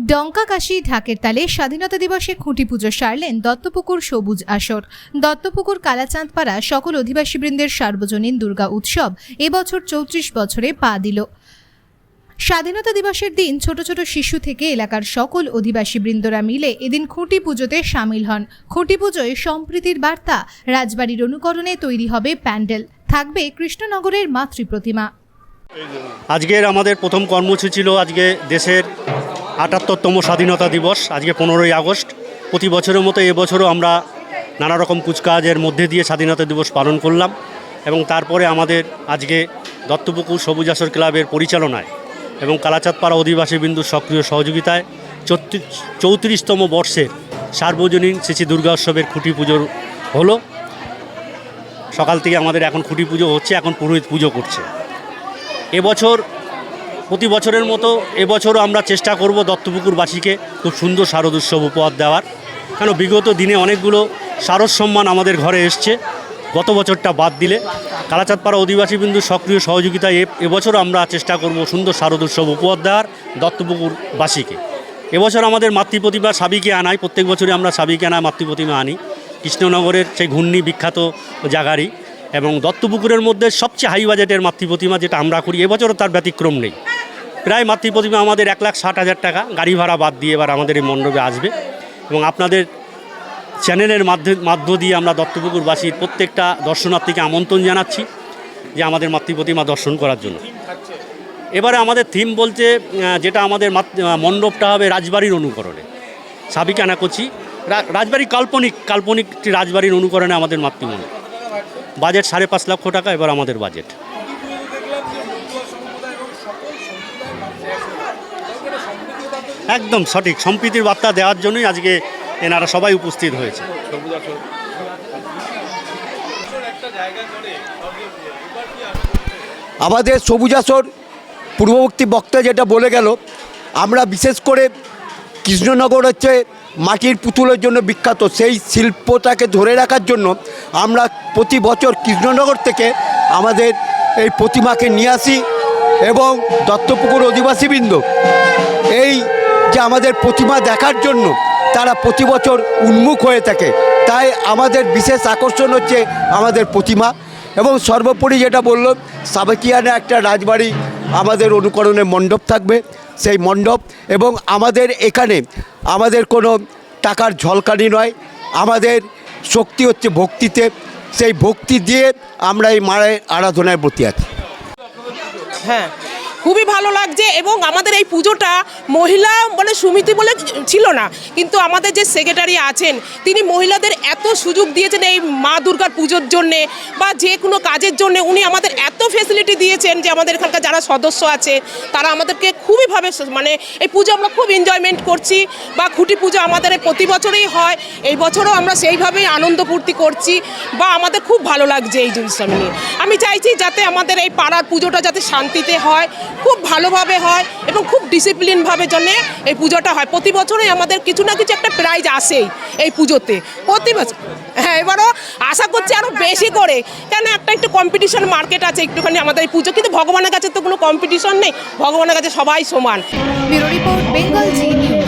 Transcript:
ডঙ্কাকাশি ঢাকের তালে স্বাধীনতা দিবসে খুঁটি পুজো সারলেন দত্তপুকুর সবুজ আসর। দত্তপুকুর, কালাচাঁদপাড়া সকল অধিবাসীবৃন্দের সার্বজনীন দুর্গা উৎসব এবছর চৌত্রিশ বছরে পা দিল। স্বাধীনতা দিবসের দিন ছোট ছোট শিশু থেকে এলাকার সকল অধিবাসীবৃন্দরা মিলে এদিন খুঁটি পুজোতে সামিল হন। খুঁটি পুজোয় সম্প্রীতির বার্তা, রাজবাড়ির অনুকরণে তৈরি হবে প্যান্ডেল। থাকবে কৃষ্ণনগরের মাতৃ প্রতিমা। আজকের আমাদের প্রথম কর্মসূচি ছিল আজকে দেশের আটাত্তরতম স্বাধীনতা দিবস, আজকে পনেরোই আগস্ট। প্রতি বছরের মতো এবছরও আমরা নানা রকম কুচকাওয়াজের মধ্যে দিয়ে স্বাধীনতা দিবস পালন করলাম এবং তারপরে আমাদের আজকে দত্তপুকুর সবুজ আসর ক্লাবের পরিচালনায় এবং কালাচাঁদপাড়া অধিবাসী বিন্দুর সক্রিয় সহযোগিতায় চৌত্রিশ চৌত্রিশতম বর্ষের সার্বজনীন শ্রী দুর্গা উৎসবের খুঁটি পুজো হলো। সকাল থেকে আমাদের এখন খুঁটি পুজো হচ্ছে, এখন পুরোহিত পুজো করছে। এবছর প্রতি বছরের মতো এবছরও আমরা চেষ্টা করব দত্তপুকুরবাসীকে খুব সুন্দর শারদোৎসব উপহার দেওয়ার। কেন বিগত দিনে অনেকগুলো শারদ সম্মান আমাদের ঘরে এসছে। গত বছরটা বাদ দিলে কালাচাঁদপাড়া অধিবাসী বিন্দু সক্রিয় সহযোগিতায় এ- এবছরও আমরা চেষ্টা করব সুন্দর শারদোৎসব উপহার দেওয়ার দত্তপুকুরবাসীকে। এবছর আমাদের মাতৃপ্রতিমা সাবিকে আনাই, প্রত্যেক বছরই আমরা সাবিকে আনায় মাতৃপ্রতিমা আনি। কৃষ্ণনগরের সেই ঘূর্ণি বিখ্যাত জাগারি এবং দত্তপুকুরের মধ্যে সবচেয়ে হাই বাজেটের মাতৃপ্রতিমা যেটা আমরা করি, এবছরও তার ব্যতিক্রম নেই। প্রায় মাতৃপ্রতিমা আমাদের এক লাখ ষাট হাজার টাকা। গাড়ি ভাড়া বাদ দিয়ে এবার আমাদের এই মণ্ডপে আসবে। এবং আপনাদের চ্যানেলের মাধ্য দিয়ে আমরা দত্তপুকুরবাসীর প্রত্যেকটা দর্শনার্থীকে আমন্ত্রণ জানাচ্ছি যে আমাদের মাতৃপ্রতিমা দর্শন করার জন্য। এবারে আমাদের থিম আহ, যেটা আমাদের মণ্ডপটা হবে রাজবাড়ির অনুকরণে। সাবিকানা করছি রাজবাড়ি কাল্পনিক কাল্পনিক রাজবাড়ির অনুকরণে আমাদের মাতৃমণ্ডপ। বাজেট সাড়ে পাঁচ লক্ষ টাকা এবার আমাদের বাজেট। একদম সঠিক। সম্প্রীতির বার্তা দেওয়ার জন্যই আজকে এনারা সবাই উপস্থিত হয়েছে। আমাদের সবুজাসর পূর্ববর্তী বক্তা যেটা বলে গেল, আমরা বিশেষ করে কৃষ্ণনগর হচ্ছে মাটির পুতুলের জন্য বিখ্যাত। সেই শিল্পটাকে ধরে রাখার জন্য আমরা প্রতি বছর কৃষ্ণনগর থেকে আমাদের এই প্রতিমাকে নিয়ে আসি এবং দত্তপুকুর অধিবাসীবৃন্দ। এই যে আমাদের প্রতিমা দেখার জন্য তারা প্রতি বছর উন্মুখ হয়ে থাকে। তাই আমাদের বিশেষ আকর্ষণ হচ্ছে আমাদের প্রতিমা। এবং সর্বোপরি যেটা বলল, সাবেকিয়ানে একটা রাজবাড়ি আমাদের অনুকরণে মণ্ডপ থাকবে, সেই মণ্ডপ। এবং আমাদের এখানে আমাদের কোনো টাকার ঝলকানি নয়, আমাদের শক্তি হচ্ছে ভক্তিতে। সেই ভক্তি দিয়ে আমরা এই মায়ের আরাধনায় ব্রতী আছি। হ্যাঁ খুবই ভালো লাগছে এবং আমাদের এই পুজোটা মহিলা মানে সমিতি বলে ছিল না, কিন্তু আমাদের যে সেক্রেটারি আছেন, তিনি মহিলাদের এত সুযোগ দিয়েছেন এই মা দুর্গার পুজোর জন্যে বা যে কোনো কাজের জন্য উনি আমাদের এত ফেসিলিটি দিয়েছেন যে আমাদের এখানকার যারা সদস্য আছে, তারা আমাদেরকে খুবইভাবে মানে এই পুজো আমরা খুব এনজয়মেন্ট করছি বা খুঁটি পুজো আমাদের প্রতি বছরেই হয়। এই বছরও আমরা সেইভাবেই আনন্দ ফুর্তি করছি বা আমাদের খুব ভালো লাগছে এই জিনিসটা নিয়ে। আমি চাইছি যাতে আমাদের এই পাড়ার পুজোটা যাতে শান্তিতে হয়, খুব ভালোভাবে হয় এবং খুব ডিসিপ্লিনভাবে জন্যে এই পুজোটা হয়। প্রতি বছরই আমাদের কিছু না কিছু একটা প্রাইজ আসেই এই পুজোতে। প্রতি বছর হ্যাঁ এবারও আশা করছি আরও বেশি করে। কেন একটা একটু কম্পিটিশন মার্কেট আছে একটুখানি আমাদের এই পুজো। কিন্তু ভগবানের কাছে তো কোনো কম্পিটিশন নেই। ভগবানের কাছে সবাই সমান। রিপোর্ট বেঙ্গল জি নিউজ